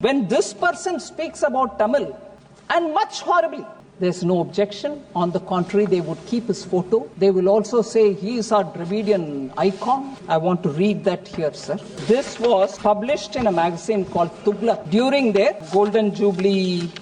When this person speaks about Tamil, and much horribly, there's no objection. On the contrary, they would keep his photo. They will also say he is our Dravidian icon. I want to read that here, sir. This was published in a magazine called Tughlaq during their Golden Jubilee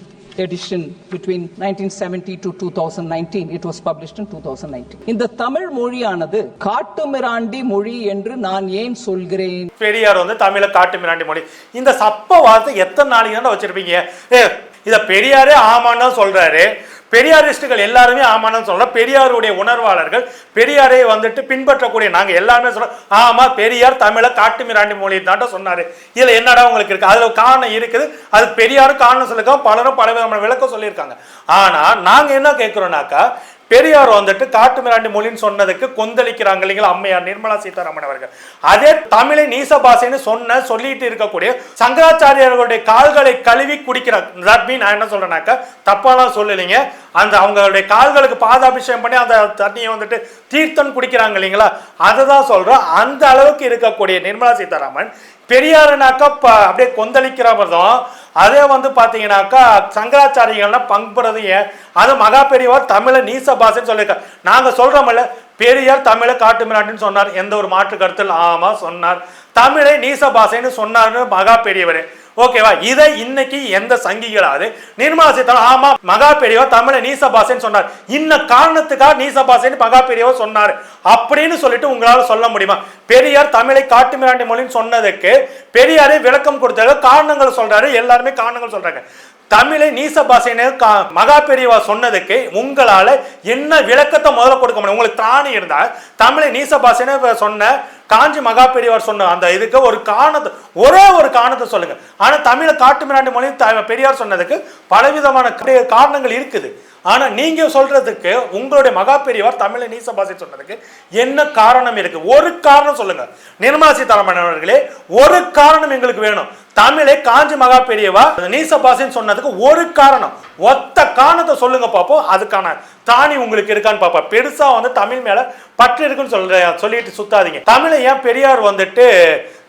edition between 1970 to 2019 it was published in 2019 இந்த தமிழ் மொழியானது காட்டுமிராண்டி மொழி என்று நான் ஏன் சொல்கிறேன்? பெரியார் வந்து தமிழை காட்டுமிராண்டி மொழி. இந்த சப்ப வார்த்தை எத்தனை நாளைக்கு தான் வச்சிருப்பீங்க? இதை இத பெரியாரே ஆமான்னு சொல்றாரு. பெரியாரிஸ்டுகள் எல்லாருமே ஆமான்னு சொல்லலாம் பெரியாருடைய உணர்வாளர்கள் பெரியாரை வந்துட்டு பின்பற்றக்கூடிய நாங்கள் எல்லாருமே சொல்கிறோம் ஆமாம் பெரியார் தமிழை காட்டு மிராண்டி மொழி தான் சொன்னார். இதில் என்னடா உங்களுக்கு இருக்குது அதில் காரணம் இருக்குது. அது பெரியாரும் காரணம் சொல்லிருக்கோம் பலரும் பல விதமான விளக்கம் சொல்லியிருக்காங்க. ஆனால் நாங்கள் என்ன கேட்குறோம்னாக்கா பெரியார் வந்துட்டு காட்டு மிராண்டி மொழின்னு சொன்னதுக்கு கொந்தளிக்கிறாங்க இல்லைங்களா அம்மையார் நிர்மலா சீதாராமன் அவர்கள். அதே தமிழை நீசபாஷைன்னு சொன்ன சொல்லிட்டு இருக்கக்கூடிய சங்கராச்சாரியர்களுடைய கால்களை கழுவி குடிக்கிறார் தட் மீன் நான் என்ன சொல்றேனாக்க தப்பாலாம் சொல்லலைங்க. அந்த அவங்களுடைய கால்களுக்கு பாதாபிஷேகம் பண்ணி அந்த தண்ணியை வந்துட்டு தீர்த்தம் குடிக்கிறாங்க இல்லைங்களா? அதை தான் சொல்றோம் அந்த அளவுக்கு இருக்கக்கூடிய நிர்மலா சீதாராமன் பெரியாருனாக்கா ப அப்படியே கொந்தளிக்கிறவர்தான் அதே வந்து பார்த்தீங்கன்னாக்கா சங்கராச்சாரியர்கள்னா பங்குறது ஏன்? அது மகா பெரியவர் தமிழை நீச பாஷைன்னு சொல்லியிருக்கார் நாங்கள் சொல்கிறோம்ல பெரியார் தமிழை காட்டுமிராட்டின்னு சொன்னார். எந்த ஒரு மாற்று கருத்தில் ஆமாம் சொன்னார். தமிழை நீச பாஷைன்னு சொன்னார்னு மகா பெரியவர். ஓகேவா இதை இன்னைக்கு எந்த சங்கிகளாவது நிர்மலா சீதாராமன் ஆமா மகா பெரியவா தமிழை நீச சொன்னார். இன்ன காரணத்துக்காக நீச மகா பெரியவர் சொன்னார். அப்படின்னு சொல்லிட்டு உங்களால சொல்ல முடியுமா? பெரியார் தமிழை காட்டு மிராண்டி மொழின்னு சொன்னதுக்கு பெரியாரே விளக்கம் கொடுத்தாரு காரணங்கள் சொல்றாரு. எல்லாருமே காரணங்கள் சொல்றாங்க. தமிழை நீச பாஷைன்னு கா- மகா பெரியவா சொன்னதுக்கு உங்களால என்ன விளக்கத்தை முதல்ல கொடுக்க முடியும்? உங்களுக்கு திராணி இருந்தால் தமிழை நீச பாஷைன்னு சொன்ன காஞ்சி மகா பெரியவர் சொன்ன அந்த இதுக்கு ஒரு காரணத்தை ஒரே ஒரு காரணத்தை சொல்லுங்க. ஆனால் தமிழை காட்டு மிராண்டி மொழி த- பெரியார் சொன்னதுக்கு பலவிதமான காரணங்கள் இருக்குது. ஆனால் நீங்கள் சொல்றதுக்கு உங்களுடைய மகா பெரியவர் தமிழை நீச பாஷை சொன்னதுக்கு என்ன காரணம் இருக்கு? ஒரு காரணம் சொல்லுங்க. நிர்மலா சீதாராமன் அவர்களே ஒரு காரணம் எங்களுக்கு வேணும். தமிழை காஞ்சி மகா பெரியவா நீச பாஷைன்னு சொன்னதுக்கு ஒரு காரணம். ஒத்த காரணத்தை சொல்லுங்க பார்ப்போம் அதுக்கான தானி உங்களுக்கு இருக்கான்னு பாப்பா. பெருசா வந்து தமிழ் மேல பற்று இருக்குன்னு சொல்ற சொல்லிட்டு சுத்தாதீங்க. தமிழை ஏன் பெரியார் வந்துட்டு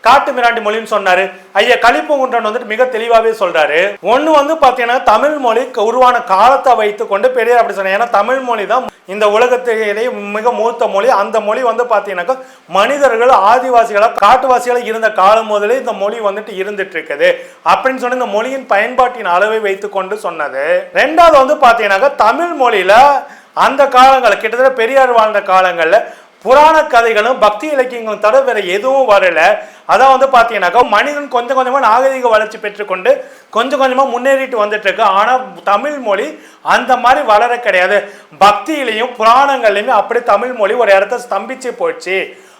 காட்டு மிராண்டி மொழின்னு சொன்னாரு. ஐயா கலிப்பூங்குன்றன் வந்துட்டு மிக தெளிவாகவே சொல்றாரு. ஒன்று வந்து பார்த்தீங்கன்னா தமிழ் மொழி உருவான காலத்தை வைத்து கொண்டு பெரியார் அப்படி சொன்னார். ஏன்னா தமிழ் மொழி தான் இந்த உலகத்திலேயே மிக மூத்த மொழி. அந்த மொழி வந்து பார்த்தீங்கன்னாக்கா மனிதர்கள் ஆதிவாசிகளாக காட்டுவாசிகளாக இருந்த காலம் முதலே இந்த மொழி வந்துட்டு இருந்துட்டு இருக்குது அப்படின்னு சொன்ன இந்த மொழியின் பயன்பாட்டின் அளவை வைத்து கொண்டு சொன்னது. ரெண்டாவது வந்து பார்த்தீங்கன்னாக்கா தமிழ் மொழியில் அந்த காலங்கள் கிட்டத்தட்ட பெரியார் வாழ்ந்த காலங்களில் புராண கதைகளும் பக்தி இலக்கியங்களும் தவிர வேற எதுவும் வரல. அதான் வந்து பார்த்தீங்கன்னாக்கா மனிதன் கொஞ்சம் கொஞ்சமாக நாகரீக வளர்ச்சி பெற்றுக்கொண்டு கொஞ்சம் கொஞ்சமாக முன்னேறிட்டு வந்துட்டு இருக்கு ஆனால் தமிழ் மொழி அந்த மாதிரி வளர கிடையாது. பக்தியிலையும் புராணங்கள்லையுமே அப்படி தமிழ் மொழி ஒரு இடத்த ஸ்தம்பிச்சு போயிடுச்சு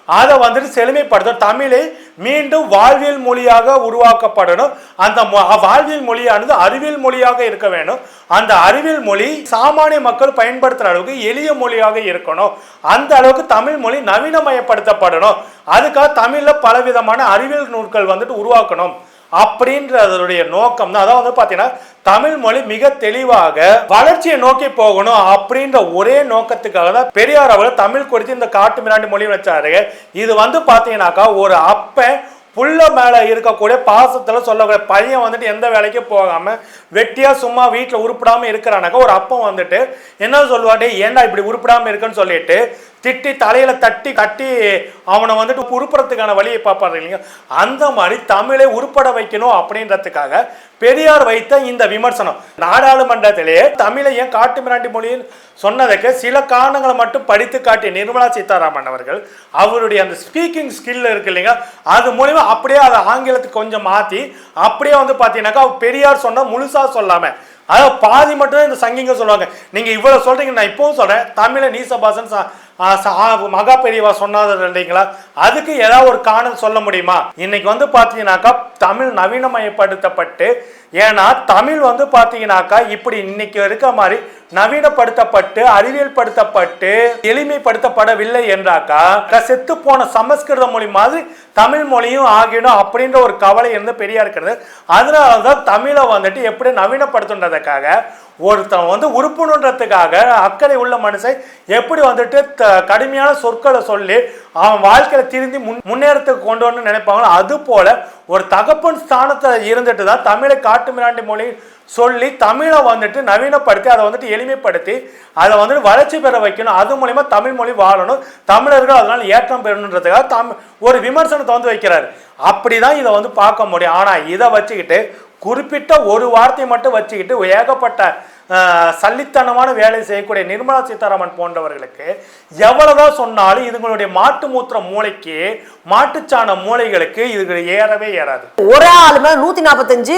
அதை வந்துட்டு செழுமைப்படுத்தணும். தமிழை மீண்டும் வாழ்வியல் மொழியாக உருவாக்கப்படணும். அந்த மொ- வாழ்வியல் மொழியானது அறிவியல் மொழியாக இருக்க வேணும் அந்த அறிவியல் மொழி சாமானிய மக்கள் பயன்படுத்துகிற அளவுக்கு எளிய மொழியாக இருக்கணும். அந்த அளவுக்கு தமிழ் மொழி நவீனமயப்படுத்தப்படணும். அதுக்காக தமிழில் பலவிதமான அறிவியல் நூல்கள் வந்துட்டு உருவாக்கணும். அப்படின்றதுடைய நோக்கம் தான். அதாவது பார்த்தீங்கன்னா தமிழ் மொழி மிக தெளிவாக வளர்ச்சியை நோக்கி போகணும் அப்படின்ற ஒரே நோக்கத்துக்காக தான் பெரியார் அவர்கள் தமிழ் குறித்து இந்த காட்டு மிராண்டி மொழி வச்சாரு. இது வந்து பார்த்தீங்கன்னாக்கா ஒரு அப்பன் புள்ள மேலே இருக்கக்கூடிய பாசத்தில் சொல்லக்கூடிய பையன் வந்துட்டு எந்த வேலைக்கும் போகாமல் வெட்டியாக சும்மா வீட்டில் உருப்பிடாமல் இருக்கிறானாக்கா ஒரு அப்பன் வந்துட்டு என்ன சொல்லுவாட்டே ஏன்டா இப்படி உருப்பிடாமல் இருக்குன்னு சொல்லிட்டு திட்டி தலையில் தட்டி கட்டி அவனை வந்துட்டு உருப்புறதுக்கான வழியை பார்ப்பாரு இல்லைங்க? அந்த மாதிரி தமிழை உருப்பட வைக்கணும் அப்படின்றதுக்காக பெரியார் வைத்த இந்த விமர்சனம். நாடாளுமன்றத்திலேயே தமிழை ஏன் காட்டு மிராண்டி மொழியில் சொன்னதுக்கு சில காரணங்களை மட்டும் படித்து காட்டிய நிர்மலா சீதாராமன் அவர்கள் அவருடைய அந்த ஸ்பீக்கிங் ஸ்கில் இருக்கு இல்லைங்க? அது மூலிமா அப்படியே அதை ஆங்கிலத்துக்கு கொஞ்சம் மாற்றி அப்படியே வந்து பார்த்தீங்கன்னாக்கா பெரியார் சொன்ன முழுசாக சொல்லாமல் அதாவது பாதி மட்டும்தான் இந்த சங்கிங்க சொல்லுவாங்க. நீங்கள் இவ்வளோ சொல்கிறீங்க நான் இப்போவும் சொல்கிறேன் தமிழை நீசபாசன் மகா பெரியவா சொன்னது இல்லைங்களா? அதுக்கு ஏதாவது ஒரு காரணம் சொல்ல முடியுமா? இன்னைக்கு வந்து பார்த்தீங்கன்னாக்கா தமிழ் நவீனமயப்படுத்தப்பட்டு ஏன்னா தமிழ் வந்து பார்த்தீங்கன்னாக்கா இப்படி இன்னைக்கு இருக்க மாதிரி நவீனப்படுத்தப்பட்டு அறிவியல் படுத்தப்பட்டு எளிமைப்படுத்தப்படவில்லை என்றாக்கா செத்து போன சமஸ்கிருத மொழி மாதிரி தமிழ் மொழியும் ஆகிடும் அப்படின்ற ஒரு கவலை இருந்து பெரியா இருக்கிறது. அதனால தான் தமிழை வந்துட்டு எப்படி நவீனப்படுத்துன்றதுக்காக ஒருத்தன் வந்து உறுப்புணுன்றதுக்காக அக்கறை உள்ள மனுஷன் எப்படி வந்துட்டு த- கடுமையான சொற்களை சொல்லி அவன் வாழ்க்கையில திருந்தி முன் முன்னேறத்துக்கு கொண்டு வரணும்னு நினைப்பாங்களோ அது போல ஒரு தகப்பன் ஸ்தானத்தில் இருந்துட்டு தான் தமிழை காட்டு மிராண்டி மொழி சொல்லி தமிழை வந்துட்டு நவீனப்படுத்தி அதை வந்துட்டு எளிமைப்படுத்தி அதை வந்துட்டு வளர்ச்சி பெற வைக்கணும். அது மூலிமா தமிழ் மொழி வாழணும். தமிழர்கள் அதனால் ஏற்றம் பெறணுன்றதுக்காக தம் ஒரு விமர்சனத்தை வந்து வைக்கிறார். அப்படிதான் இதை வந்து பார்க்க முடியும். ஆனால் இதை வச்சுக்கிட்டு குறிப்பிட்ட ஒரு வார்த்தையை மட்டும் வச்சுக்கிட்டு ஏகப்பட்ட சல்லித்தனமான வேலை செய்யக்கூடிய நிர்மலா சீதாராமன் போன்றவர்களுக்கு எவ்வளவுதான் சொன்னாலும் இதுங்களுடைய மாட்டு மூத்திர மூளைக்கு மாட்டுச்சாண மூளைகளுக்கு இது ஏறவே ஏறாது. ஒரே ஆளுமே நூத்தி நாற்பத்தஞ்சு